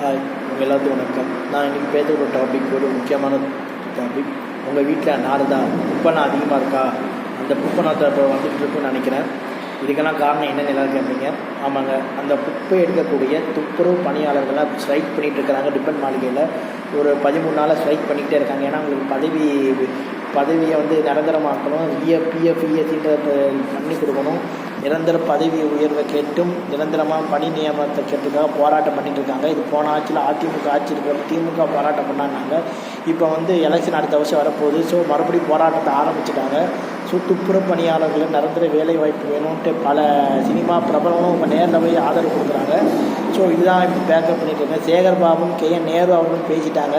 Hi உங்கள் எல்லாத்துக்கும் வணக்கம். நான் இன்றைக்கி பேசுகிற ஒரு டாபிக் ஒரு முக்கியமான டாபிக் உங்கள் வீட்டில் நார்தா? குப்பைனா அதிகமாக இருக்கா? அந்த குப்பை இப்போ வந்துட்டு இருக்குன்னு நினைக்கிறேன். இதுக்கெல்லாம் காரணம் என்னென்னு எல்லாரும் கேட்பீங்க. ஆமாங்க அந்த குப்பை எடுக்கக்கூடிய துப்புரவு பணியாளர்களை ஸ்ட்ரைக் பண்ணிகிட்டு இருக்கிறாங்க. டிபெண்ட் மாளிகையில் ஒரு பதிமூணு நாளாக ஸ்ட்ரைக் பண்ணிக்கிட்டே இருக்காங்க. ஏன்னா அவங்களுக்கு பதவி பதவியை வந்து நிரந்தரமாக்கணும். இஎஃப் பிஎஃப் இஎஸ்சின்ற பண்ணி கொடுக்கணும். நிரந்தர பதவி உயர்வை கேட்டும். நிரந்தரமாக பணி நியமனத்தை கேட்டுக்காக போராட்டம் பண்ணிட்டு இருக்காங்க. இது போன ஆட்சியில் அதிமுக ஆட்சி இருக்கிற திமுக போராட்டம் பண்ணாங்க. இப்போ வந்து எலெக்ஷன் அடுத்த வருஷம் வரப்போகுது. ஸோ மறுபடியும் போராட்டத்தை ஆரம்பிச்சிட்டாங்க. சுற்றுப்புற பணியாளர்களும் பணியாளர்கள் நிரந்தர வேலை வாய்ப்பு வேணும்ன்ட்டு பல சினிமா பிரபலங்களும் இப்போ நேரில் போய் ஆதரவு கொடுக்குறாங்க. ஸோ இதுதான் இப்போ பேக்கப் பண்ணிட்டு இருக்கேன். சேகர் பாபும் கே என் நேரு அவர்களும் பேசிட்டாங்க.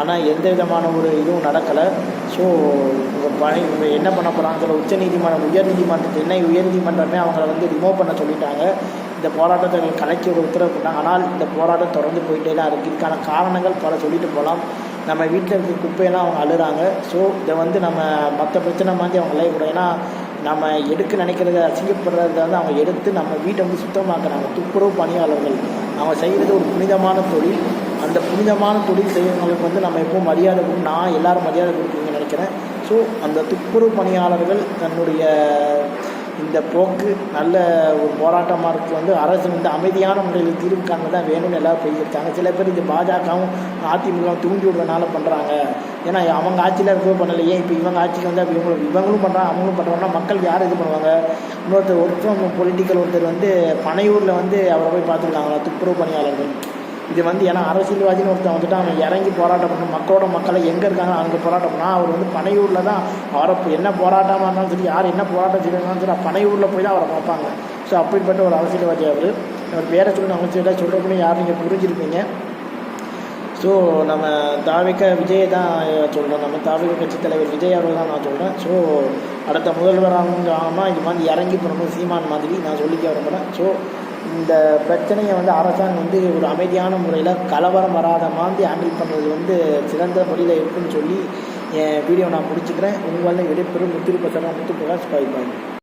ஆனால் எந்த விதமான ஒரு இதுவும் நடக்கலை. ஸோ பணி இவங்க என்ன பண்ண போகிறாங்க உச்ச நீதிமன்றம் உயர் நீதிமன்றம் சென்னை உயர் நீதிமன்றமே அவங்கள வந்து ரிமூவ் பண்ண சொல்லிட்டாங்க. இந்த போராட்டத்தை கலைக்க ஒரு உத்தரவு போட்டாங்க ஆனால் இந்த போராட்டம் தொடர்ந்து போயிட்டே தான் இருக்குது இதுக்கான காரணங்கள் பல சொல்லிட்டு போகலாம் நம்ம வீட்டில் இருக்க குப்பையெல்லாம் அவங்க அழுறாங்க. ஸோ இதை வந்து நம்ம மற்ற பிரச்சனை மாதிரி அவங்க லைவ் ஏன்னா நம்ம எடுக்க நினைக்கிறத அசிங்கப்படுறத வந்து அவங்க எடுத்து நம்ம வீட்டை வந்து சுத்தமாக்குறாங்க துப்புரவு பணியாளர்கள். அவங்க செய்கிறது ஒரு புனிதமான தொழில். அந்த புனிதமான தொழில் செய்கிறவங்களுக்கு வந்து நம்ம எப்போ மரியாதை கொடுக்கும் நான் எல்லாரும் மரியாதை கொடுக்குறீங்கன்னு நினைக்கிறேன். ஸோ அந்த துப்புரவு பணியாளர்கள் தன்னுடைய இந்த போக்கு நல்ல ஒரு போராட்டமாக இருக்கு. வந்து அரசு வந்து அமைதியான முறையில் தீர்வு காண தான் வேணும்னு எல்லாரும் பேசியிருக்காங்க. சில பேர் இந்த பாஜகவும் அதிமுகவும் தூண்டி விடுறதுனால பண்ணுறாங்க ஏன்னா அவங்க ஆட்சியில் இருக்கவே பண்ணலை. ஏன் இப்போ இவங்க ஆட்சிக்கு வந்து அப்போ இவங்களும் இவங்களும் பண்ணுறாங்க அவங்களும் பண்ணுறாங்கன்னா மக்கள் யார் இது பண்ணுவாங்க? இன்னொருத்தர் ஒருத்தர் பொலிட்டிக்கல் ஒருத்தர் வந்து பனையூரில் வந்து அவரை போய் பார்த்துருக்காங்களா துப்புரவு பணியாளர்கள்? இது வந்து ஏன்னா அரசியல்வாதின்னு ஒருத்தன் வந்துட்டு அவன் இறங்கி போராட்டம் பண்ணணும். மக்களோட மக்களை எங்கே இருக்காங்க அங்கே போராட்டம் பண்ணால் அவர் வந்து பனையூரில் தான் அவரை என்ன போராட்டமாக இருந்தாலும் சரி யார் என்ன போராட்டம் செய்யறாலும் சரி பனையூரில் போய் தான் அவரை பார்ப்பாங்க. ஸோ அப்படிப்பட்ட ஒரு அரசியல்வாதி அவர். அவர் பேரை சொல்லணும் அவங்க சரி சொல்கிறப்பனே யார் நீங்கள் புரிஞ்சிருப்பீங்க. ஸோ நம்ம தாவிக்க விஜய் தான் சொல்கிறோம் நம்ம தாவிக கட்சி தலைவர் விஜய் அவர்கள் தான் நான் சொல்கிறேன் ஸோ அடுத்த முதல்வராக ஆகாமல் இது மாதிரி இறங்கி போகணும் சீமான் மாதிரி நான் சொல்லிக்க விரும்புகிறேன் ஸோ இந்த பிரச்சனையை வந்து அரசாங்கம் வந்து ஒரு அமைதியான முறையில் கலவரம் வராத மாதிரி ஹேண்டில் பண்ணுறது வந்து சிறந்த முறையில் இருக்குன்னு சொல்லி என் வீடியோ நான் முடிச்சுக்கிறேன். உங்களால் விடைபெறும் முத்திரு பிரசரம் முத்து பிரகாஷ் பாய் பாய்